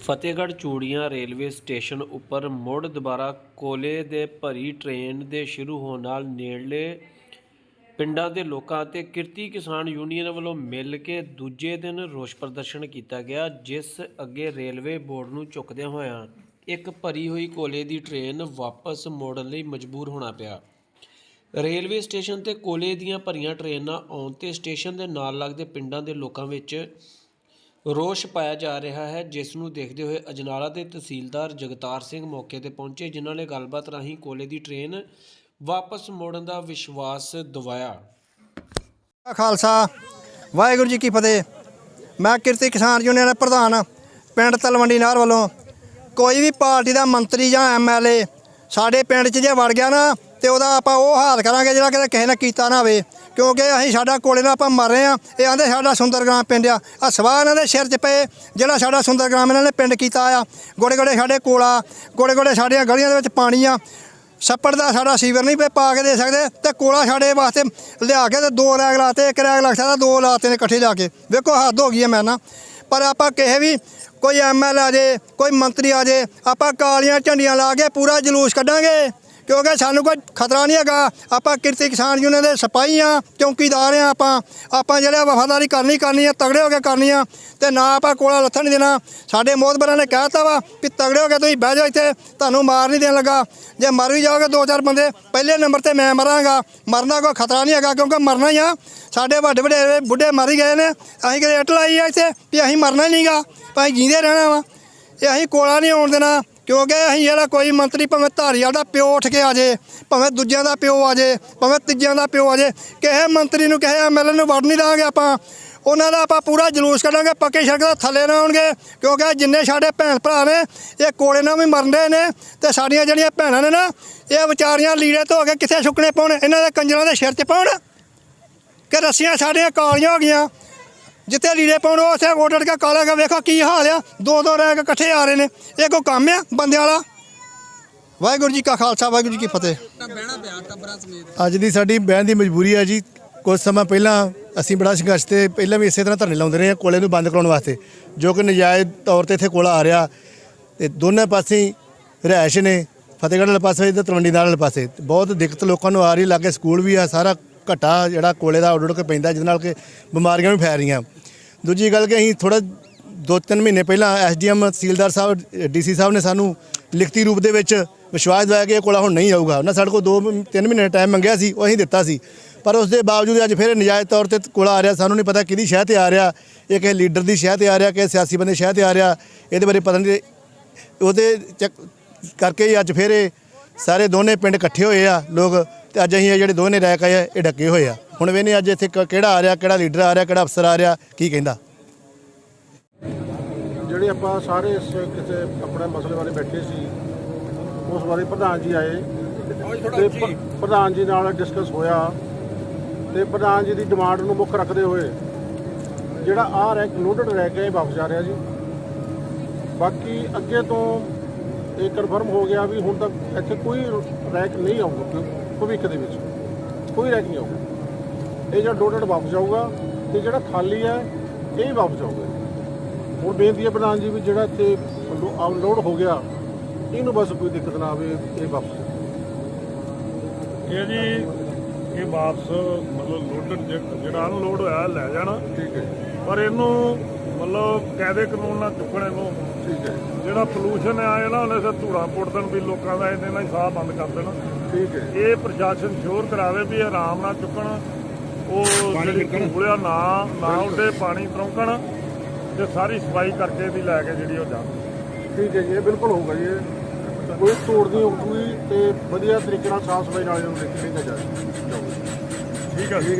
Fatehgarh Churian railway station ਉੱਪਰ ਮੁੜ ਦੁਬਾਰਾ ਕੋਲੇ ਦੇ ਭਰੀ ਟ੍ਰੇਨ ਦੇ ਸ਼ੁਰੂ ਹੋਣ ਨਾਲ ਨੇੜਲੇ ਪਿੰਡਾਂ ਦੇ ਲੋਕਾਂ ਅਤੇ ਕਿਰਤੀ ਕਿਸਾਨ ਯੂਨੀਅਨ ਵੱਲੋਂ ਮਿਲ ਕੇ ਦੂਜੇ ਦਿਨ ਰੋਸ ਪ੍ਰਦਰਸ਼ਨ ਕੀਤਾ ਗਿਆ, ਜਿਸ ਅੱਗੇ ਰੇਲਵੇ ਬੋਰਡ ਨੂੰ ਝੁਕਦਿਆਂ ਹੋਇਆਂ ਇੱਕ ਭਰੀ ਹੋਈ ਕੋਲੇ ਦੀ ਟ੍ਰੇਨ ਵਾਪਸ ਮੋੜਨ ਲਈ ਮਜਬੂਰ ਹੋਣਾ ਪਿਆ। ਰੇਲਵੇ ਸਟੇਸ਼ਨ ਤੇ ਕੋਲੇ ਦੀਆਂ ਭਰੀਆਂ ਟ੍ਰੇਨਾਂ ਆਉਣ ਤੇ ਸਟੇਸ਼ਨ ਦੇ ਨਾਲ ਲੱਗਦੇ ਪਿੰਡਾਂ ਦੇ ਲੋਕਾਂ ਵਿੱਚ ਰੋਸ਼ ਪਾਇਆ ਜਾ ਰਿਹਾ ਹੈ, ਜਿਸ ਨੂੰ ਦੇਖਦੇ ਹੋਏ ਅਜਨਾਲਾ ਦੇ ਤਹਿਸੀਲਦਾਰ ਜਗਤਾਰ ਸਿੰਘ ਮੌਕੇ ਤੇ ਪਹੁੰਚੇ, ਜਿਨ੍ਹਾਂ ਨੇ ਗੱਲਬਾਤ ਰਾਹੀਂ ਕੋਲੇ ਦੀ ਟ੍ਰੇਨ ਵਾਪਸ ਮੋੜਨ ਦਾ ਵਿਸ਼ਵਾਸ ਦਿਵਾਇਆ। ਖਾਲਸਾ, ਵਾਹਿਗੁਰੂ ਜੀ ਕੀ ਫਤਿਹ। ਮੈਂ ਕਿਰਤੀ ਕਿਸਾਨ ਯੂਨੀਅਨ ਦਾ ਪ੍ਰਧਾਨ, ਪਿੰਡ ਤਲਵੰਡੀ ਨਾਰ ਵੱਲੋਂ ਕੋਈ ਵੀ ਪਾਰਟੀ ਦਾ ਮੰਤਰੀ ਜਾਂ ਐਮਐਲਏ ਸਾਡੇ ਪਿੰਡ 'ਚ ਜੇ ਵੜ ਗਿਆ ਨਾ, ਤੇ ਉਹਦਾ ਆਪਾਂ ਉਹ ਹਾਲ ਕਰਾਂਗੇ ਜਿਹੜਾ ਕਿਤੇ ਕਿਸੇ ਨੇ ਕੀਤਾ ਨਾ ਹੋਵੇ। ਕਿਉਂਕਿ ਅਸੀਂ ਸਾਡਾ ਕੋਲੇ ਨਾਲ ਆਪਾਂ ਮਰ ਰਹੇ ਆ ਇਹ ਆਂਦੇ ਸਾਡਾ ਸੁੰਦਰਗ੍ਰਾਮ ਪਿੰਡ ਆ। ਆ ਸਵਾਹ ਇਹਨਾਂ ਦੇ ਸਿਰ 'ਚ ਪਏ, ਜਿਹੜਾ ਸਾਡਾ ਸੁੰਦਰਗ੍ਰਾਮ ਇਹਨਾਂ ਨੇ ਪਿੰਡ ਕੀਤਾ ਆ। ਗੋੜੇ ਗੋੜੇ ਸਾਡੇ ਕੋਲਾ ਗੋੜੇ ਗੋੜੇ ਸਾਡੀਆਂ ਗਲੀਆਂ ਦੇ ਵਿੱਚ ਪਾਣੀ ਆ। ਛੱਪੜ ਦਾ ਸਾਡਾ ਸੀਵਰ ਨਹੀਂ ਪੇ ਪਾ ਕੇ ਦੇ ਸਕਦੇ। ਤੇ ਕੋਲਾ ਸਾਡੇ ਵਾਸਤੇ ਲਿਆ ਕੇ ਤੇ ਦੋ ਰੈਗ ਲਾਤੇ, ਇੱਕ ਰੈਗ ਲੱਗ ਸਕਦਾ, ਦੋ ਲਾਤੇ ਨੇ ਇਕੱਠੇ ਜਾ ਕੇ। ਵੇਖੋ, ਹੱਦ ਹੋ ਗਈ ਹੈ ਮੈਂ ਨਾ। ਪਰ ਆਪਾਂ ਕਿਸੇ ਵੀ ਕੋਈ ਐਮਐਲ ਆ ਜੇ, ਕੋਈ ਮੰਤਰੀ ਆ ਜੇ, ਆਪਾਂ ਕਾਲੀਆਂ ਝੰਡੀਆਂ ਲਾ ਕੇ ਪੂਰਾ ਜਲੂਸ ਕੱਢਾਂਗੇ। ਕਿਉਂਕਿ ਸਾਨੂੰ ਕੋਈ ਖਤਰਾ ਨਹੀਂ ਹੈਗਾ। ਆਪਾਂ ਕਿਰਤੀ ਕਿਸਾਨ ਯੂਨੀਅਨ ਦੇ ਸਿਪਾਹੀ ਆ ਚੌਕੀਦਾਰ ਆ ਆਪਾਂ। ਆਪਾਂ ਜਿਹੜਾ ਵਫਾਦਾਰੀ ਕਰਨੀ ਕਰਨੀ ਆ, ਤਗੜੇ ਹੋ ਕੇ ਕਰਨੀ ਆ, ਤੇ ਨਾ ਆਪਾਂ ਕੋਲਾ ਲੱਥਣ ਨਹੀਂ ਦੇਣਾ। ਸਾਡੇ ਮੋਹਤਬਰਾਂ ਨੇ ਕਹਿਤਾ ਵਾ ਵੀ ਤਗੜੇ ਹੋ ਕੇ ਤੁਸੀਂ ਬਹਿ ਜਾਓ ਇੱਥੇ, ਤੁਹਾਨੂੰ ਮਾਰ ਨਹੀਂ ਦੇਣ ਲੱਗਾ। ਜੇ ਮਰ ਵੀ ਜਾਓਗੇ ਦੋ ਚਾਰ ਬੰਦੇ, ਪਹਿਲੇ ਨੰਬਰ ਤੇ ਮੈਂ ਮਰਾਂਗਾ। ਮਰਨਾ ਕੋਈ ਖਤਰਾ ਨਹੀਂ ਹੈਗਾ ਕਿਉਂਕਿ ਮਰਨਾ ਹੀ ਆ। ਸਾਡੇ ਵੱਡੇ ਵੱਡੇ ਬੁੱਢੇ ਮਰ ਗਏ ਨੇ। ਅਸੀਂ ਕਿਤੇ ਇੱਟ ਲਾਈ ਆ ਇੱਥੇ ਵੀ ਅਸੀਂ ਮਰਨਾ ਹੀ ਨਹੀਂਗਾ ਭਾਈ ਜੀਂਦੇ ਰਹਿਣਾ ਵਾ। ਇਹ ਅਸੀਂ ਕੋਲਾ ਨਹੀਂ ਆਉਣ ਦੇਣਾ। ਕਿਉਂਕਿ ਅਸੀਂ ਜਿਹੜਾ ਕੋਈ ਮੰਤਰੀ ਭਾਵੇਂ ਧਾਰੀਵਾਲ ਦਾ ਪਿਓ ਉੱਠ ਕੇ ਆ ਜੇ, ਭਾਵੇਂ ਦੂਜਿਆਂ ਦਾ ਪਿਓ ਆ ਜੇ, ਭਾਵੇਂ ਤੀਜਿਆਂ ਦਾ ਪਿਓ ਆ ਜੇ, ਕਿਸੇ ਮੰਤਰੀ ਨੂੰ, ਕਿਸੇ ਐਮਐਲਏ ਨੂੰ ਵੜ ਨਹੀਂ ਦਾਂਗੇ ਆਪਾਂ। ਉਹਨਾਂ ਦਾ ਆਪਾਂ ਪੂਰਾ ਜਲੂਸ ਕੱਢਾਂਗੇ, ਪੱਕੇ ਸੜਕ ਦਾ ਥੱਲੇ ਨਾ ਆਉਣਗੇ। ਕਿਉਂਕਿ ਜਿੰਨੇ ਸਾਡੇ ਭੈਣ ਭਰਾ ਨੇ, ਇਹ ਕੋਲੇ ਨਾਲ ਵੀ ਮਰਦੇ ਨੇ ਤੇ ਸਾਡੀਆਂ ਜਿਹੜੀਆਂ ਭੈਣਾਂ ਨੇ ਨਾ, ਇਹ ਵਿਚਾਰੀਆਂ ਲੀੜੇ ਧੋ ਕੇ ਕਿੱਥੇ ਸੁੱਕਣੇ ਪਾਉਣ? ਇਹਨਾਂ ਦੇ ਕੰਜਰਾਂ ਦੇ ਸਿਰ 'ਚ ਪਾਉਣ? ਕਿ ਰੱਸੀਆਂ ਸਾਡੀਆਂ ਕਾਲੀਆਂ ਹੋ ਗਈਆਂ। ਜਿੱਥੇ ਲੀੜੇ ਪਾਉਣ, ਉਹ ਉੱਥੇ ਗੋਡੜ ਕੇ ਕਾਲਾ ਕੇ ਵੇਖੋ ਕੀ ਹਾਲ ਆ। ਦੋ ਦੋ ਰਹਿ ਕੇ ਇਕੱਠੇ ਆ ਰਹੇ ਨੇ। ਇਹ ਕੋਈ ਕੰਮ ਆ ਬੰਦਿਆਂ ਵਾਲਾ? ਵਾਹਿਗੁਰੂ ਜੀ ਕਾ ਖਾਲਸਾ, ਵਾਹਿਗੁਰੂ ਜੀ ਕੀ ਫਤਿਹ। ਅੱਜ ਦੀ ਸਾਡੀ ਬਹਿਣ ਦੀ ਮਜਬੂਰੀ ਹੈ ਜੀ। ਕੁਝ ਸਮਾਂ ਪਹਿਲਾਂ ਅਸੀਂ ਬੜਾ ਸੰਘਰਸ਼ ਤੇ ਪਹਿਲਾਂ ਵੀ ਇਸੇ ਤਰ੍ਹਾਂ ਧਰਨੇ ਲਾਉਂਦੇ ਰਹੇ ਹਾਂ ਕੋਲੇ ਨੂੰ ਬੰਦ ਕਰਾਉਣ ਵਾਸਤੇ, ਜੋ ਕਿ ਨਜਾਇਜ਼ ਤੌਰ ਤੇ ਇੱਥੇ ਕੋਲਾ ਆ ਰਿਹਾ। ਤੇ ਦੋਨੇ ਪਾਸੇ ਹੀ ਰਿਹਾਇਸ਼ ਨੇ, ਫਤਿਹਗੜ੍ਹ ਵਾਲੇ ਪਾਸੇ ਤੇ ਤਲਵੰਡੀ ਨਾਲ ਵਾਲੇ ਪਾਸੇ। ਬਹੁਤ ਦਿੱਕਤ ਲੋਕਾਂ ਨੂੰ ਆ ਰਹੀ ਲਾਗੇ ਸਕੂਲ ਵੀ ਆ, ਸਾਰਾ ਘਟਾ ਜਿਹੜਾ ਕੋਲੇ ਦਾ ਉੱਡ ਉੱਡ ਕੇ ਪੈਂਦਾ, ਜਿਹਦੇ ਨਾਲ ਕਿ ਬਿਮਾਰੀਆਂ ਵੀ ਫੈਲ ਰਹੀਆਂ। ਦੂਜੀ ਗੱਲ ਕਿ ਅਸੀਂ ਥੋੜਾ ਦੋ ਤਿੰਨ ਮਹੀਨੇ ਪਹਿਲਾਂ ਐਸਡੀਐਮ ਤਹਿਸੀਲਦਾਰ ਸਾਹਿਬ, ਡੀਸੀ ਸਾਹਿਬ ਨੇ ਸਾਨੂੰ ਲਿਖਤੀ ਰੂਪ ਦੇ ਵਿੱਚ ਵਿਸ਼ਵਾਸ ਦਿਵਾਇਆ ਕਿ ਇਹ ਕੋਲਾ ਹੁਣ ਨਹੀਂ ਆਊਗਾ ਉਹਨਾਂ ਸਾਡੇ ਕੋਲ ਦੋ ਮ- ਤਿੰਨ ਮਹੀਨੇ ਟਾਈਮ ਮੰਗਿਆ ਸੀ, ਉਹ ਅਸੀਂ ਦਿੱਤਾ ਸੀ। ਪਰ ਉਸ ਦੇ ਬਾਵਜੂਦ ਅੱਜ ਫਿਰ ਨਜਾਇਜ਼ ਤੌਰ ਤੇ ਕੋਲਾ ਆ ਰਿਹਾ। ਸਾਨੂੰ ਨਹੀਂ ਪਤਾ ਕਿਹਦੀ ਸ਼ਹਿ ਤੇ ਆ ਰਿਹਾ। ਇਹ ਕਿਸੇ ਲੀਡਰ ਦੀ ਸ਼ਹਿ ਤੇ ਆ ਰਿਹਾ, ਕਿਸੇ ਸਿਆਸੀ ਬੰਦੇ ਸ਼ਹਿ ਤੇ ਆ ਰਿਹਾ। ਇਹਦੇ ਬਾਰੇ ਪਤਾ ਨਹੀਂ ਉਹਦੇ ਚੱਕ- ਕਰਕੇ ਅੱਜ ਫਿਰ ਇਹ ਸਾਰੇ ਦੋਨੇ ਪਿੰਡ ਇਕੱਠੇ ਹੋਏ ਆ, ਲੋਕ ਤੇ ਅੱਜ ਅਸੀਂ ਇਹ ਜਿਹੜੇ ਦੋਨੇ ਰੈਕ ਆਏ ਆ, ਇਹ ਡੱਕੇ ਹੋਏ ਆ। ਹੁਣ ਵੇਨੇ ਅੱਜ ਇੱਥੇ ਕ- ਕਿਹੜਾ ਆ ਰਿਹਾ, ਕਿਹੜਾ ਲੀਡਰ ਆ ਰਿਹਾ, ਕਿਹੜਾ ਅਫਸਰ ਆ ਰਿਹਾ, ਕੀ ਕਹਿੰਦਾ। ਜਿਹੜੇ ਆਪਾਂ ਸਾਰੇ ਇਸ ਕਿਸੇ ਆਪਣੇ ਮਸਲੇ ਬਾਰੇ ਬੈਠੇ ਸੀ, ਉਸ ਬਾਰੇ ਪ੍ਰਧਾਨ ਜੀ ਆਏ। ਤੇ ਪ- ਪ੍ਰਧਾਨ ਜੀ ਨਾਲ ਡਿਸਕਸ ਹੋਇਆ। ਤੇ ਪ੍ਰਧਾਨ ਜੀ ਦੀ ਡਿਮਾਂਡ ਨੂੰ ਮੁੱਖ ਰੱਖਦੇ ਹੋਏ, ਜਿਹੜਾ ਆਹ ਰੈਕ ਲੋਡਡ ਰੈਕ ਹੈ, ਇਹ ਵਾਪਸ ਆ ਰਿਹਾ ਜੀ। ਬਾਕੀ ਅੱਗੇ ਤੋਂ ਇਹ ਕਨਫਰਮ ਹੋ ਗਿਆ ਵੀ ਹੁਣ ਤੱਕ ਇੱਥੇ ਕੋਈ ਰੈਕ ਨਹੀਂ ਆਊਗਾ ਭਵਿ- ਭਵਿੱਖ ਦੇ ਵਿੱਚ। ਕੋਈ ਰੈਕ ਨਹੀਂ ਆਊਗਾ। ਇਹ ਜਿਹੜਾ ਲੋਡਡ ਵਾਪਸ ਜਾਊਗਾ ਤੇ ਜਿਹੜਾ ਖਾਲੀ ਹੈ ਇਹ ਵਾਪਸ ਜਾਊਗਾ। ਹੁਣ ਬੇਨਤੀ ਹੈ ਪ੍ਰਧਾਨ ਜੀ ਵੀ ਜਿਹੜਾ ਇੱਥੇ ਅਨਲੋਡ ਹੋ ਗਿਆ ਇਹਨੂੰ ਬਸ ਕੋਈ ਦਿੱਕਤ ਨਾ ਆਵੇ ਇਹ ਵਾਪਸ ਇਹ ਜੀ ਇਹ ਵਾਪਸ ਮਤਲਬ ਲੋਡਡ ਜਿਹੜਾ ਅਨਲੋਡ ਹੋਇਆ ਲੈ ਜਾਣਾ। ਠੀਕ ਹੈ ਪਰ ਇਹਨੂੰ ਮਤਲਬ ਕਾਇਦੇ ਕਾਨੂੰਨ ਨਾਲ ਚੁੱਕਣੇ ਨੂੰ ਠੀਕ ਹੈ। ਜਿਹੜਾ ਪੋਲੂਸ਼ਨ ਆ ਨਾ ਉਹਨੇ ਸੇ ਧੂੜਾ ਪੁੱਟ ਦੇਣ ਵੀ ਲੋਕਾਂ ਦਾ ਇਹਦੇ ਨਾਲ ਹੀ ਸਾਹ ਬੰਦ ਕਰ ਦੇਣਾ। ਠੀਕ ਹੈ। ਇਹ ਪ੍ਰਸ਼ਾਸਨ ਸ਼ੋਰ ਕਰਾਵੇ ਵੀ ਆਰਾਮ ਨਾਲ ਚੁੱਕਣ ਉਹ ਜਿਹੜੀ ਧੂੜਿਆ ਨਾ ਨਾ ਉੱਡੇ ਪਾਣੀ ਤਰੋਂਕਣ ਤੇ ਸਾਰੀ ਸਫ਼ਾਈ ਕਰਕੇ ਇਹਦੀ ਲੈ ਕੇ ਜਿਹੜੀ ਉਹ ਜਾਣ ਠੀਕ ਹੈ ਜੀ ਇਹ ਬਿਲਕੁਲ ਹੋਊਗਾ ਜੀ। ਕੋਈ ਤੋੜ ਨਹੀਂ ਹੋਊਗੀ ਤੇ ਵਧੀਆ ਤਰੀਕੇ ਨਾਲ ਸਾਫ਼ ਸਫ਼ਾਈ ਨਾਲ ਇਹਨੂੰ ਦੇਖਿਆ ਜਾਏ ਠੀਕ ਹੈ ਜੀ।